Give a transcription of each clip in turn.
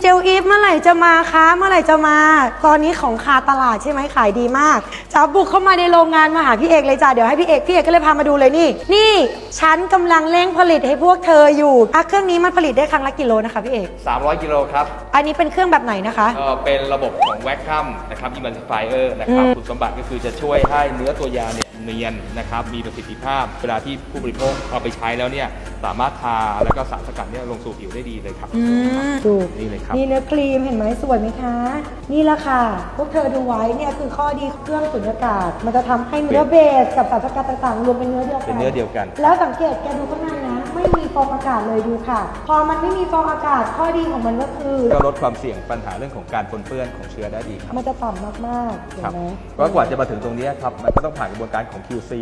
เจลอีฟเมื่อไหร่จะมาคะ เมื่อไหร่จะมา ตอนนี้ของคาตลาดใช่ไหมขายดีมากจะบุกเข้ามาในโรงงานมาหาพี่เอกเลยจ้ะเดี๋ยวให้พี่เอกพี่เอกก็เลยพามาดูเลยนี่ นี่ฉันกำลังเร่งผลิตให้พวกเธออยู่อะเครื่องนี้มันผลิตได้ครั้งละกี่โลนะคะพี่เอก300กิโลครับ อันนี้เป็นเครื่องแบบไหนนะคะเอ่อเป็นระบบของแวคคัมนะครับ emulsifier นะครับอืมคุณสมบัติก็คือจะช่วยให้เนื้อตัวยาเนี่ยเนียนนะครับมีประสิทธิภาพ เวลาที่ผู้บริโภคเอาไปใช้แล้วเนี่ยสามารถทาแล้วก็สารสกัดเนี่ยลงสู่ผิวได้ดีเลยครับอืมดูนี่เลยครับ นี่เนื้อครีมเห็นไหมสวยไหมคะ นี่แหละค่ะ พวกเธอดูไว้เนี่ยคือข้อดีของเครื่องสุญญากาศ มันจะทำให้เนื้อเบสกับสารสกัดต่างๆ รวมเป็นเนื้อเดียวกัน เป็นเนื้อเดียวกัน แล้วสังเกตแกดูข้างในนะ ไม่มีฟองอากาศเลยดูค่ะ พอมันไม่มีฟองอากาศข้อดีของมันก็คือ ก็ลดความเสี่ยงปัญหาเรื่องของการปนเปื้อนของเชื้อได้ดีครับ มันจะต่ำมากๆเห็นครับไหม ก็กว่าจะมาถึงตรงนี้ครับ มันก็ต้องผ่านกระบวนการของ QC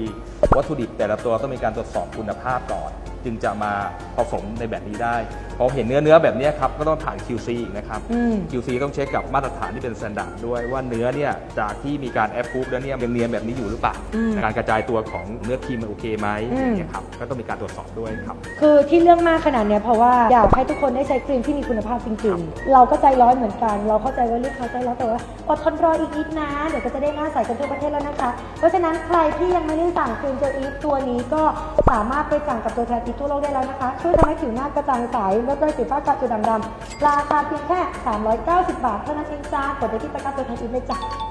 วัตถุดิบแต่ละตัวต้องมีการตรวจสอบคุณภาพก่อน จึงจะมาผสมในแบบนี้ได้พอเห็นเนื้อเนื้อแบบนี้ครับก็ต้องผ่าน QC อีกนะครับอืม QC ต้องเช็คกับมาตรฐานที่เป็นสแตนดาร์ดด้วยว่าเนื้อเนี่ยจากที่มีการแอปพูฟแล้วเนี่ยยังเนียนแบบนี้อยู่หรือเปล่าอืมการกระจายตัวของเนื้อครีมมันโอเคไหมอืมอย่างเงี้ยครับก็ต้องมีการตรวจสอบด้วยครับคือที่เรื่องมากขนาดเนี้ยเพราะว่าอยากให้ทุกคนได้ใช้ครีมที่มีคุณภาพจริงๆ เราก็ใจร้อนเหมือนกัน เราเข้าใจว่าลูกค้าใจร้อนแต่ว่าอดทนรออีกนิดนะเดี๋ยวก็จะได้หน้าใสกันทั่วประเทศแล้วนะคะ เพราะฉะนั้นใครที่ยังไม่ได้สั่งครีมเจลอีฟตัวนี้ก็สามารถไปสั่งกับตัวแทนทั่วโลกได้แล้วนะคะ ช่วยทำให้ผิวหน้ากระจ่างใสลดรอยสิวฟ้ากระจุดด่างดำราคาเพียงแค่ 390 บาทเท่านั้นเองจ้ากดไปที่ตะกร้าตัวแทนอีฟเลยจ้ะ